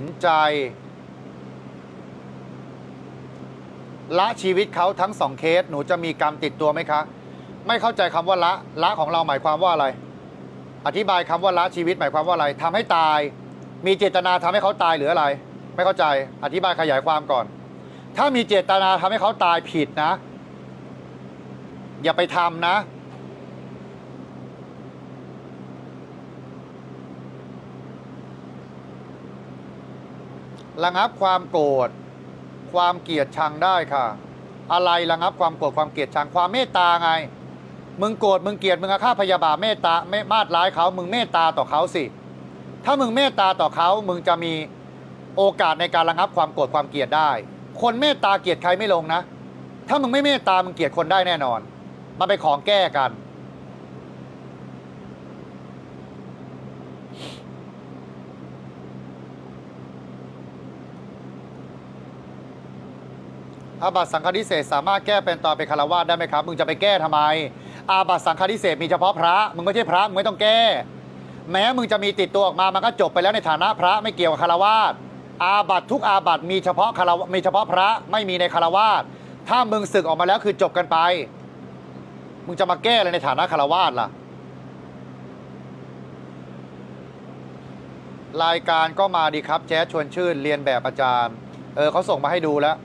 สินใจ ละชีวิตเขาทั้งสองเคส หนูจะมีกรรมติดตัวไหมคะ ไม่เข้าใจคำว่าละ ละของเราหมายความว่าอะไร อธิบายคำว่าละชีวิตหมายความว่าอะไรทำให้ตาย มีเจตนาทำให้เขาตายหรืออะไร ไม่เข้าใจ อธิบายขยายความก่อน ถ้ามีเจตนาทำให้เขาตายผิดนะ อย่าไปทำนะ ระงับความโกรธความเกลียดชังได้ค่ะ อะไรระงับความโกรธความเกลียดชังความเมตตาไง มึงโกรธมึงเกลียดมึงอาฆาตพยาบาทเมตตาไม่มาดร้ายเขามึงเมตตาต่อเขาสิ ถ้ามึงเมตตาต่อเขามึงจะมีโอกาสในการระงับความโกรธความเกลียดได้ คนเมตตาเกลียดใครไม่ลงนะ ถ้ามึงไม่เมตตามึงเกลียดคนได้แน่นอน มันเป็นของแก้กัน อาบัตสังฆทิเศษสามารถแก้เป็นตอนเป็นคารวาสได้ไหมครับ มึงจะไปแก้ทำไม อาบัตสังฆทิเศษมีเฉพาะพระ มึงไม่ใช่พระ มึงไม่ต้องแก้ แม้มึงจะมีติดตัวออกมา มันก็จบไปแล้วในฐานะพระไม่เกี่ยวกับคารวาส อาบัตทุกอาบัตมีเฉพาะคารวมีเฉพาะพระไม่มีในคารวาส ถ้ามึงศึกออกมาแล้วคือจบกันไป มึงจะมาแก้อะไรในฐานะคารวาสล่ะรายการก็มาดีครับแจ๊สชวนชื่นเรียนแบบอาจารย์ เออเขาส่งมาให้ดูแล้ว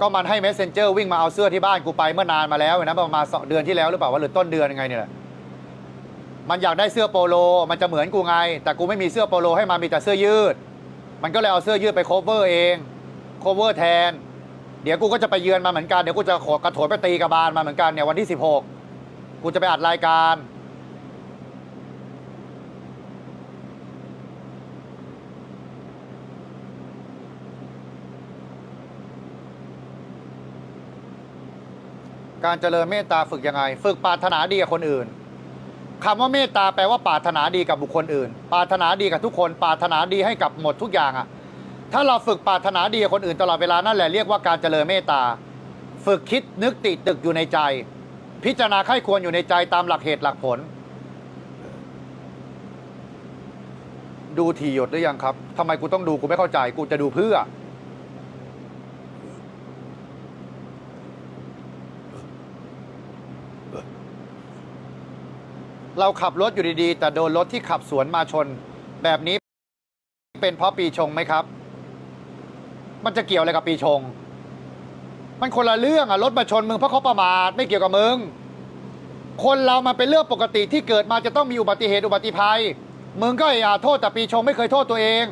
ก็มันให้ messenger วิ่งมาเอาเสื้อที่บ้านกูไปเมื่อนานมาแล้วนะประมาณสองเดือนที่แล้วหรือเปล่าวะหรือต้นเดือนยังไงเนี่ยแหละมันอยากได้เสื้อโปโล มันจะเหมือนกูไง แต่กูไม่มีเสื้อโปโลให้มันมีแต่เสื้อยืด มันก็เลยเอาเสื้อยืดไป cover เอง cover แทน เดี๋ยวกูก็จะไปเยือนมาเหมือนกัน เดี๋ยวกูจะขอกระโถนไปตีกระบาลมาเหมือนกันเนี่ยวันที่ 16 กูจะไปอัดรายการ การเจริญเมตตาฝึกยังไง ฝึกปรารถนาดีกับคนอื่นคำว่าเมตตาแปลว่าปรารถนาดีกับบุคคลอื่น ปรารถนาดีกับทุกคน ปรารถนาดีให้กับหมดทุกอย่างอะถ้าเราฝึกปรารถนาดีกับคนอื่นตลอดเวลานั่นแหละเรียกว่าการเจริญเมตตา ฝึกคิดนึกติตึกอยู่ในใจ พิจารณาไข้ควรอยู่ในใจตามหลักเหตุหลักผล ดูทีหยดหรือยังครับทำไมกูต้องดูกูไม่เข้าใจ กูจะดูเพื่อ เราขับรถอยู่ดีๆ แต่โดนรถที่ขับสวนมาชน แบบนี้เป็นเพราะปีชงไหมครับ มันจะเกี่ยวอะไรกับปีชง มันคนละเรื่องอะรถมาชนมึงเพราะเขาประมาทไม่เกี่ยวกับมึง คนเรามันเป็นเรื่องปกติที่เกิดมาจะต้องมีอุบัติเหตุอุบัติภัย มึงก็อย่าโทษแต่ปีชงไม่เคยโทษตัวเอง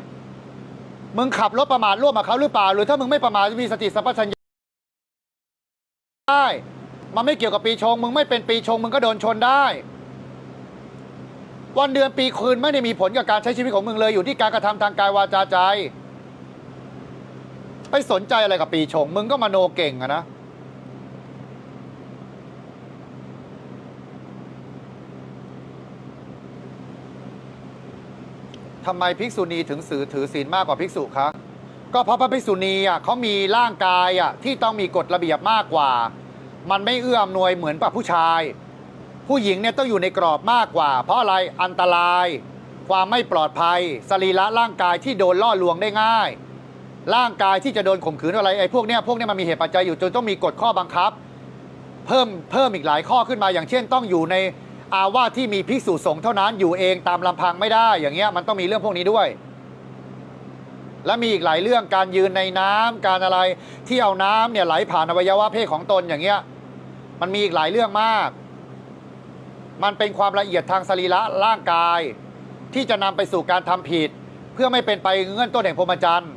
มึงขับรถประมาทร่วมกับเขาหรือเปล่า หรือถ้ามึงไม่ประมาทมีสติสัมปชัญญะได้ มันไม่เกี่ยวกับปีชง มึงไม่เป็นปีชงมึงก็โดนชนได้ วันเดือนปีคืนไม่ได้มีผลกับการใช้ชีวิตของมึงเลยอยู่ที่การกระทำทางกายวาจาใจไปสนใจอะไรกับปีชง มึงก็มาโนเก่งอะนะ ทำไมภิกษุณีถึงสื่อถือศีลมากกว่าภิกษุคะ ก็เพราะพระภิกษุณีอะเขามีร่างกายอะที่ต้องมีกฎระเบียบมากกว่า มันไม่เอื้ออำนวยเหมือนกับผู้ชาย ผู้หญิงเนี่ยต้องอยู่ในกรอบมากกว่า เพราะอะไรอันตราย ความไม่ปลอดภัย สรีระร่างกายที่โดนล่อลวงได้ง่าย ร่างกายที่จะโดนข่มขืนอะไรไอ้พวกเนี้ยพวกเนี้ยมันมีเหตุปัจจัยอยู่จนต้องมีกฎข้อบังคับ เพิ่มเพิ่มอีกหลายข้อขึ้นมา อย่างเช่น ต้องอยู่ในอาวาสที่มีภิกษุสงฆ์เท่านั้นอยู่เองตามลำพังไม่ได้ อย่างเงี้ยมันต้องมีเรื่องพวกนี้ด้วยและมีอีกหลายเรื่องการยืนในน้ำการอะไรที่เอาน้ำเนี่ยไหลผ่านอวัยวะเพศของตนอย่างเงี้ยมันมีอีกหลายเรื่องมาก มันเป็นความละเอียดทางสรีระร่างกาย ที่จะนำไปสู่การทำผิด เพื่อไม่เป็นไปเงื่อนต้นแห่งพรหมจรรย์